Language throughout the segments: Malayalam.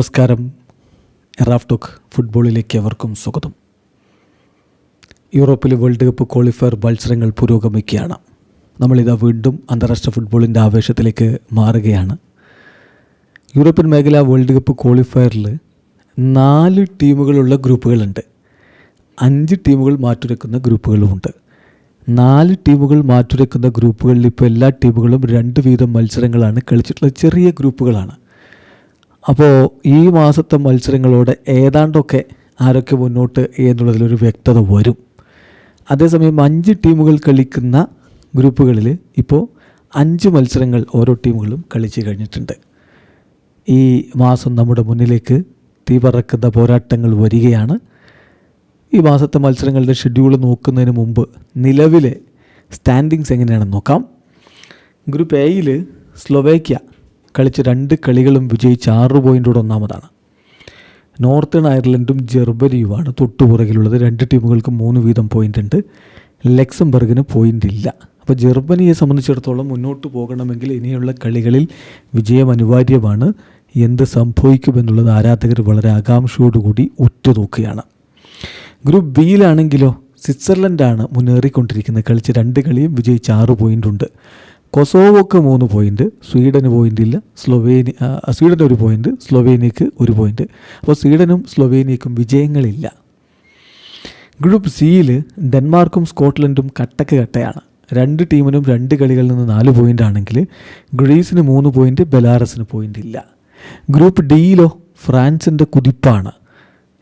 നമസ്കാരം. എറാഫ് ടോക്ക് ഫുട്ബോളിലേക്ക് അവർക്കും സ്വാഗതം. യൂറോപ്പിലെ വേൾഡ് കപ്പ് ക്വാളിഫയർ മത്സരങ്ങൾ പുരോഗമിക്കുകയാണ്. നമ്മളിതാ വീണ്ടും അന്താരാഷ്ട്ര ഫുട്ബോളിന്റെ ആവേശത്തിലേക്ക് മാറുകയാണ്. യൂറോപ്യൻ മേഖല വേൾഡ് കപ്പ് ക്വാളിഫയറിൽ നാല് ടീമുകളുള്ള ഗ്രൂപ്പുകളുണ്ട്. അഞ്ച് ടീമുകൾ മാറ്റുരക്കുന്ന ഗ്രൂപ്പുകളുമുണ്ട്. നാല് ടീമുകൾ മാറ്റുരക്കുന്ന ഗ്രൂപ്പുകളിൽ ഇപ്പോൾ എല്ലാ ടീമുകളും രണ്ട് വീതം മത്സരങ്ങളാണ് കളിച്ചിട്ടുള്ള ചെറിയ ഗ്രൂപ്പുകളാണ്. അപ്പോൾ ഈ മാസത്തെ മത്സരങ്ങളോട് ഏതാണ്ടൊക്കെ ആരൊക്കെ മുന്നോട്ട് എന്നുള്ളതിലൊരു വ്യക്തത വരും. അതേസമയം അഞ്ച് ടീമുകൾ കളിക്കുന്ന ഗ്രൂപ്പുകളിൽ ഇപ്പോൾ അഞ്ച് മത്സരങ്ങൾ ഓരോ ടീമുകളും കളിച്ച് കഴിഞ്ഞിട്ടുണ്ട്. ഈ മാസം നമ്മുടെ മുന്നിലേക്ക് തീപറക്കുന്ന പോരാട്ടങ്ങൾ വരികയാണ്. ഈ മാസത്തെ മത്സരങ്ങളുടെ ഷെഡ്യൂൾ നോക്കുന്നതിന് മുമ്പ് നിലവിലെ സ്റ്റാൻഡിങ്സ് എങ്ങനെയാണെന്ന് നോക്കാം. ഗ്രൂപ്പ് എയിൽ സ്ലൊവേക്യ കളിച്ച രണ്ട് കളികളും വിജയിച്ച് ആറ് പോയിന്റോടെ ഒന്നാമതാണ്. നോർത്തേൺ അയർലൻഡും ജർമ്മനിയുമാണ് തൊട്ടുപുറകിലുള്ളത്. രണ്ട് ടീമുകൾക്ക് മൂന്ന് വീതം പോയിന്റ് ഉണ്ട് ലക്സംബർഗിന് പോയിന്റ് ഇല്ല അപ്പോൾ ജർമ്മനിയെ സംബന്ധിച്ചിടത്തോളം മുന്നോട്ട് പോകണമെങ്കിൽ ഇനിയുള്ള കളികളിൽ വിജയം അനിവാര്യമാണ്. എന്ത് സംഭവിക്കുമെന്നുള്ളത് ആരാധകർ വളരെ ആകാംക്ഷയോടുകൂടി ഉറ്റുനോക്കുകയാണ്. ഗ്രൂപ്പ് ബിയിലാണെങ്കിലോ സ്വിറ്റ്സർലൻഡാണ് മുന്നേറിക്കൊണ്ടിരിക്കുന്നത്. കളിച്ച് രണ്ട് കളിയും വിജയിച്ച് ആറ് പോയിന്റ് ഉണ്ട് കൊസോവോക്ക് മൂന്ന് പോയിന്റ് സ്വീഡന് പോയിന്റ് ഇല്ല സ്ലൊവേനി സ്വീഡന് ഒരു പോയിന്റ് സ്ലൊവേനിയക്ക് ഒരു പോയിന്റ് അപ്പോൾ സ്വീഡനും സ്ലൊവേനിയക്കും വിജയങ്ങളില്ല. ഗ്രൂപ്പ് സിയിൽ ഡെൻമാർക്കും സ്കോട്ട്ലൻഡും കട്ടക്ക് കട്ടയാണ്. രണ്ട് ടീമിനും രണ്ട് കളികളിൽ നിന്ന് നാല് പോയിന്റ് ആണെങ്കിൽ ഗ്രീസിന് മൂന്ന് പോയിന്റ് ബെലാറസിന് പോയിന്റ് ഇല്ല. ഗ്രൂപ്പ് ഡിയിലോ ഫ്രാൻസിന്റെ കുതിപ്പാണ്.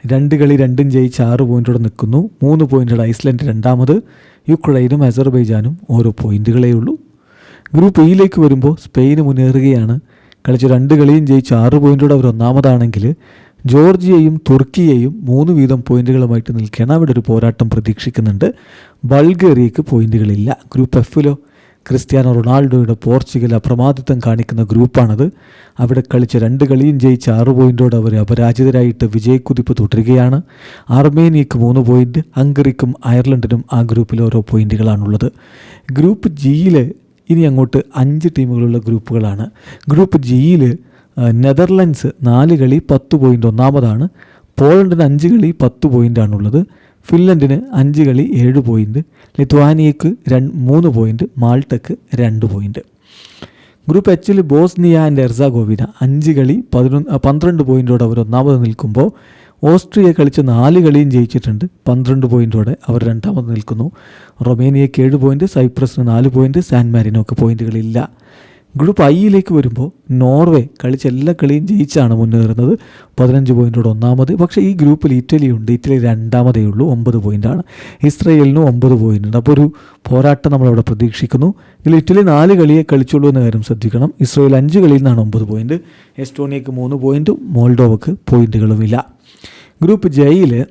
രണ്ട് കളി രണ്ടും ജയിച്ച് ആറ് പോയിന്റോടെ നിൽക്കുന്നു. മൂന്ന് പോയിന്റോടെ ഐസ്ലൻഡ് രണ്ടാമത്. യുക്രൈനും അസർബൈജാനും ഓരോ പോയിന്റുകളേ ഉള്ളൂ. ഗ്രൂപ്പ് ഇയിലേക്ക് വരുമ്പോൾ സ്പെയിന് മുന്നേറുകയാണ്. കളിച്ച് രണ്ട് കളിയും ജയിച്ച് ആറ് പോയിന്റോടെ അവർ ഒന്നാമതാണെങ്കിൽ ജോർജിയയും തുർക്കിയെയും മൂന്ന് വീതം പോയിന്റുകളുമായിട്ട് നിൽക്കുകയാണ്. അവിടെ ഒരു പോരാട്ടം പ്രതീക്ഷിക്കുന്നുണ്ട്. ബൾഗേറിയക്ക് പോയിന്റുകളില്ല. ഗ്രൂപ്പ് എഫിലോ ക്രിസ്ത്യാനോ റൊണാൾഡോയുടെ പോർച്ചുഗൽ അപ്രമാദിത്വം കാണിക്കുന്ന ഗ്രൂപ്പാണത് അവിടെ കളിച്ച രണ്ട് കളിയും ജയിച്ച് ആറ് പോയിന്റോടെ അവർ അപരാജിതരായിട്ട് വിജയക്കുതിപ്പ് തുടരുകയാണ്. അർമേനിയക്ക് മൂന്ന് പോയിന്റ് ഹംഗറിക്കും അയർലൻഡിനും ആ ഗ്രൂപ്പിൽ ഓരോ പോയിന്റുകളാണുള്ളത് ഗ്രൂപ്പ് ജിയിൽ ഇനി അങ്ങോട്ട് അഞ്ച് ടീമുകളുള്ള ഗ്രൂപ്പുകളാണ്. ഗ്രൂപ്പ് ജിയിൽ നെതർലൻഡ്സ് നാല് കളി പത്ത് പോയിന്റ് ഒന്നാമതാണ്. പോളണ്ടിന് അഞ്ച് കളി പത്ത് പോയിന്റാണുള്ളത് ഫിൻലൻഡിന് അഞ്ച് കളി ഏഴ് പോയിന്റ് ലിത്വാനിയക്ക് രണ്ട് മൂന്ന് പോയിന്റ് മാൾട്ടക്ക് രണ്ട് പോയിന്റ് ഗ്രൂപ്പ് എച്ചിൽ ബോസ്നിയ ആൻഡ് എർസാഗോവിന അഞ്ച് കളി പതിനൊന്ന് പന്ത്രണ്ട് പോയിന്റോടെ അവർ ഒന്നാമത് നിൽക്കുമ്പോൾ ഓസ്ട്രിയ കളിച്ച് നാല് കളിയും ജയിച്ചിട്ടുണ്ട്. പന്ത്രണ്ട് പോയിന്റോടെ അവർ രണ്ടാമത് നിൽക്കുന്നു. റൊമേനിയക്ക് ഏഴ് പോയിന്റ് സൈപ്രസിന് നാല് പോയിന്റ് സാൻ മാരിനോക്ക് പോയിന്റുകളില്ല ഗ്രൂപ്പ് ഐയിലേക്ക് വരുമ്പോൾ നോർവേ കളിച്ച എല്ലാ കളിയും ജയിച്ചാണ് മുന്നേറുന്നത്. പതിനഞ്ച് പോയിന്റോട് ഒന്നാമത്. പക്ഷേ ഈ ഗ്രൂപ്പിൽ ഇറ്റലി ഉണ്ട്. ഇറ്റലി രണ്ടാമതേ ഉള്ളൂ. ഒമ്പത് പോയിന്റാണ് ഇസ്രയേലിനും ഒമ്പത് പോയിന്റ് ഉണ്ട് അപ്പോൾ ഒരു പോരാട്ടം നമ്മളവിടെ പ്രതീക്ഷിക്കുന്നു. ഇതിൽ ഇറ്റലി നാല് കളിയെ കളിച്ചുള്ളൂ എന്ന കാര്യം ശ്രദ്ധിക്കണം. ഇസ്രയേൽ അഞ്ച് കളിയിൽ നിന്നാണ് ഒമ്പത് പോയിന്റ് എസ്റ്റോണിയക്ക് മൂന്ന് പോയിന്റും മോൾഡോവക്ക് പോയിന്റുകളുമില്ല ഗ്രൂപ്പ് ജയിൽ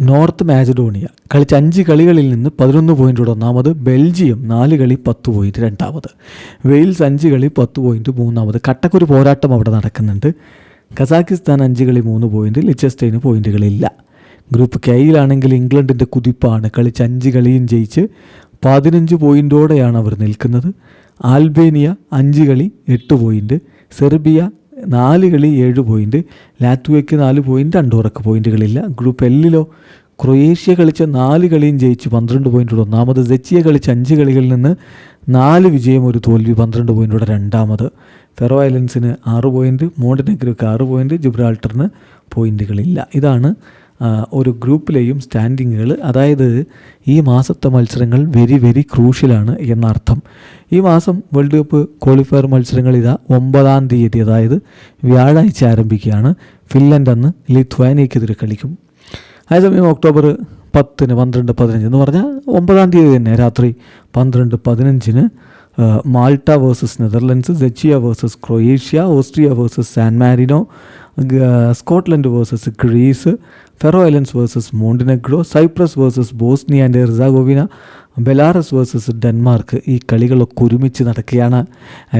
നോർത്ത് മാസിഡോണിയ കളിച്ച അഞ്ച് കളികളിൽ നിന്ന് പതിനൊന്ന് പോയിന്റോട് ഒന്നാമത് ബെൽജിയം നാല് കളി പത്ത് പോയിന്റ് രണ്ടാമത്. വെയിൽസ് അഞ്ച് കളി പത്ത് പോയിന്റ് മൂന്നാമത്. കട്ടക്കൊരു പോരാട്ടം അവിടെ നടക്കുന്നുണ്ട്. കസാക്കിസ്ഥാൻ അഞ്ച് കളി മൂന്ന് പോയിന്റ് ലിച്ചസ്റ്റൈന് പോയിന്റുകളില്ല ഗ്രൂപ്പ് കെയിലാണെങ്കിൽ ഇംഗ്ലണ്ടിന്റെ കുതിപ്പാണ്. കളിച്ച് അഞ്ച് കളിയും ജയിച്ച് പതിനഞ്ച് പോയിന്റോടെയാണ് അവർ നിൽക്കുന്നത്. ആൽബേനിയ അഞ്ച് കളി എട്ട് പോയിന്റ് സെർബിയ നാല് കളി ഏഴ് പോയിന്റ് ലാത്വയ്ക്ക് നാല് പോയിന്റ് അണ്ടോറക്ക് പോയിന്റുകളില്ല ഗ്രൂപ്പ് എല്ലിലോ ക്രൊയേഷ്യ കളിച്ച നാല് കളിയും ജയിച്ച് പന്ത്രണ്ട് പോയിന്റോട് ഒന്നാമത് സെച്ചിയ കളിച്ച അഞ്ച് കളികളിൽ നിന്ന് നാല് വിജയം ഒരു തോൽവി പന്ത്രണ്ട് പോയിന്റോടെ രണ്ടാമത്. ഫെറോ ഐലൻഡ്സിന് ആറ് പോയിന്റ് മോണ്ടിനെഗ്രോക്ക് ആറ് പോയിന്റ് ജിബ്രാൾട്ടറിന് പോയിന്റുകളില്ല ഇതാണ് ഒരു ഗ്രൂപ്പിലെയും സ്റ്റാൻഡിങ്ങുകൾ അതായത് ഈ മാസത്തെ മത്സരങ്ങൾ വെരി വെരി ക്രൂഷ്യലാണ് എന്നർത്ഥം. ഈ മാസം വേൾഡ് കപ്പ് ക്വാളിഫയർ മത്സരങ്ങൾ ഇതാ ഒമ്പതാം തീയതി. അതായത് വ്യാഴാഴ്ച ആരംഭിക്കുകയാണ്. ഫിൻലൻഡ് അന്ന് ലിത്വാനിയക്കെതിരെ കളിക്കും. അതേസമയം ഒക്ടോബർ പത്തിന് പന്ത്രണ്ട് പതിനഞ്ച് എന്ന് പറഞ്ഞാൽ ഒമ്പതാം തീയതി തന്നെ രാത്രി പന്ത്രണ്ട് പതിനഞ്ചിന് Malta versus Netherlands Czechia versus Croatia Austria versus San Marino Scotland versus Greece Faroe Islands versus Montenegro Cyprus versus Bosnia and Herzegovina Belarus versus Denmark ഈ കളികളൊക്കെ ഒരുമിച്ച് നടക്കുകയാണ്.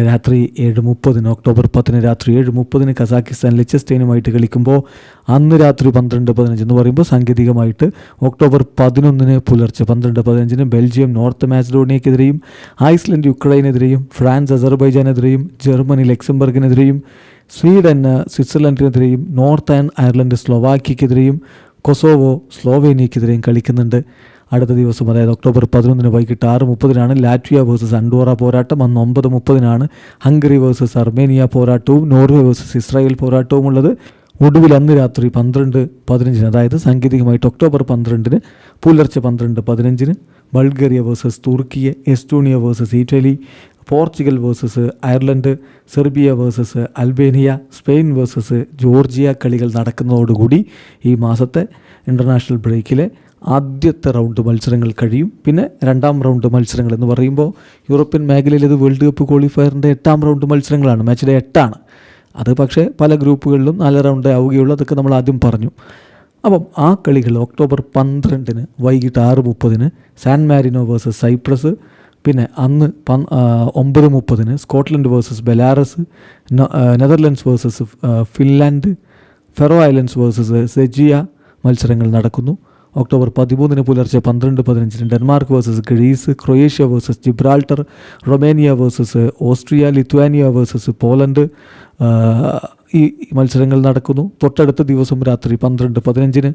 രാത്രി ഏഴ് മുപ്പതിന് ഒക്ടോബർ പത്തിന് രാത്രി ഏഴ് മുപ്പതിന് കസാക്കിസ്ഥാൻ ലിച്ചസ്റ്റൈനുമായിട്ട് കളിക്കുമ്പോൾ അന്ന് രാത്രി പന്ത്രണ്ട് പതിനഞ്ച് എന്ന് പറയുമ്പോൾ സാങ്കേതികമായിട്ട് ഒക്ടോബർ പതിനൊന്നിന് പുലർച്ചെ പന്ത്രണ്ട് പതിനഞ്ചിന് ബെൽജിയം നോർത്ത് മാസിഡോണിയക്കെതിരെയും ഐസ്ലൻഡ് യുക്രൈനെതിരെയും ഫ്രാൻസ് അസർബൈജാനെതിരെയും ജർമ്മനി ലക്സംബർഗിനെതിരെയും സ്വീഡന് സ്വിറ്റ്സർലൻഡിനെതിരെയും നോർത്ത് ആൻഡ് അയർലൻഡ് സ്ലോവാക്യക്കെതിരെയും കൊസോവോ സ്ലോവേനിയക്കെതിരെയും കളിക്കുന്നുണ്ട്. അടുത്ത ദിവസം അതായത് ഒക്ടോബർ പതിനൊന്നിന് വൈകിട്ട് ആറ് മുപ്പതിനാണ് ലാറ്റ്വിയ വേഴ്സസ് അൻഡോറ പോരാട്ടം. അന്ന് ഒമ്പത് മുപ്പതിനാണ് ഹംഗറി വേഴ്സസ് അർമേനിയ പോരാട്ടവും നോർവേ വേഴ്സസ് ഇസ്രായേൽ പോരാട്ടവും ഉള്ളത്. ഒടുവിൽ അന്ന് രാത്രി പന്ത്രണ്ട് പതിനഞ്ചിന് അതായത് സാങ്കേതികമായിട്ട് ഒക്ടോബർ പന്ത്രണ്ടിന് പുലർച്ചെ പന്ത്രണ്ട് പതിനഞ്ചിന് Bulgaria versus Turkiye Estonia versus Italy Portugal versus Ireland Serbia versus Albania Spain versus Georgia കളികൾ നടക്കുന്നതോടുകൂടി ഈ മാസത്തെ ഇന്റർനാഷണൽ ബ്രേക്കിലെ ആദ്യത്തെ റൗണ്ട് മത്സരങ്ങൾ കഴിയും. പിന്നെ രണ്ടാം റൗണ്ട് മത്സരങ്ങൾ എന്ന് പറയുമ്പോൾ യൂറോപ്യൻ മേഖലയിൽ ഇത് വേൾഡ് കപ്പ് ക്വാളിഫയറിന്റെ എട്ടാം റൗണ്ട് മത്സരങ്ങളാണ്. മാച്ച് ഡേ എട്ടാണ്. അത് പക്ഷേ പല ഗ്രൂപ്പുകളിലും നാല് റൗണ്ട് ആവുകയുള്ളൂ അതൊക്കെ നമ്മൾ ആദ്യം പറഞ്ഞു. അപ്പം ആ കളികൾ ഒക്ടോബർ പന്ത്രണ്ടിന് വൈകിട്ട് ആറ് മുപ്പതിന് സാൻ മാരിനോ വേഴ്സസ് സൈപ്രസ് പിന്നെ അന്ന് ഒമ്പത് മുപ്പതിന് Scotland versus Belarus Netherlands versus Finland Faroe Islands versus Czechia മത്സരങ്ങൾ നടക്കുന്നു. ഒക്ടോബർ പതിമൂന്നിന് പുലർച്ചെ പന്ത്രണ്ട് പതിനഞ്ചിന് Denmark versus Greece Croatia versus Gibraltar Romania versus Austria Lithuania versus Poland ആ, ഈ മത്സരങ്ങൾ നടക്കുന്നു. തൊട്ടടുത്ത ദിവസം രാത്രി പന്ത്രണ്ട് പതിനഞ്ചിന്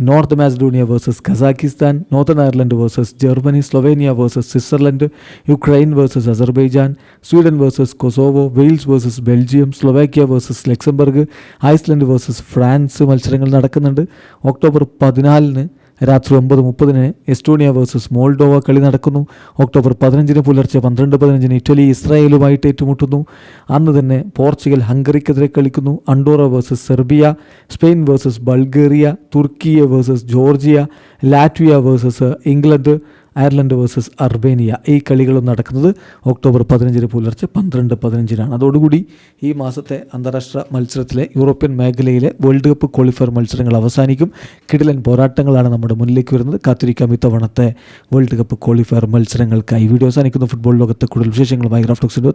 North Macedonia versus Kazakhstan Northern Ireland versus Germany Slovenia versus Switzerland Ukraine versus Azerbaijan Sweden versus Kosovo Wales versus Belgium Slovakia versus Luxembourg Iceland versus France മത്സരങ്ങൾ നടക്കുന്നുണ്ട്. ഒക്ടോബർ പതിനാലിന് രാത്രി ഒമ്പത് മുപ്പതിന് എസ്റ്റോണിയ വേഴ്സസ് മോൾഡോവ കളി നടക്കുന്നു. ഒക്ടോബർ പതിനഞ്ചിന് പുലർച്ചെ പന്ത്രണ്ട് പതിനഞ്ചിന് ഇറ്റലി ഇസ്രായേലുമായിട്ട് ഏറ്റുമുട്ടുന്നു. അന്ന് തന്നെ പോർച്ചുഗൽ ഹംഗറിക്കെതിരെ കളിക്കുന്നു. Andorra versus Serbia Spain versus Bulgaria Turkiye versus Georgia Latvia versus England Ireland versus Albania. ഈ കളികളും നടക്കുന്നത് ഒക്ടോബർ പതിനഞ്ചിന് പുലർച്ചെ പന്ത്രണ്ട് പതിനഞ്ചിനാണ്. അതോടുകൂടി ഈ മാസത്തെ അന്താരാഷ്ട്ര മത്സരത്തിലെ യൂറോപ്യൻ മേഖലയിലെ വേൾഡ് കപ്പ് ക്വാളിഫയർ മത്സരങ്ങൾ അവസാനിക്കും. കിടിലൻ പോരാട്ടങ്ങളാണ് നമ്മുടെ മുന്നിലേക്ക് വരുന്നത്. കാത്തിരിക്കാം ഇത്തവണത്തെ വേൾഡ് കപ്പ് ക്വാളിഫയർ മത്സരങ്ങൾക്കായി. വീഡിയോ അവസാനിക്കുന്ന. ഫുട്ബോൾ ലോകത്തെ കൂടുതൽ വിശേഷങ്ങളുമായി ഗ്രാഫ്റ്റോക്സിന്റെ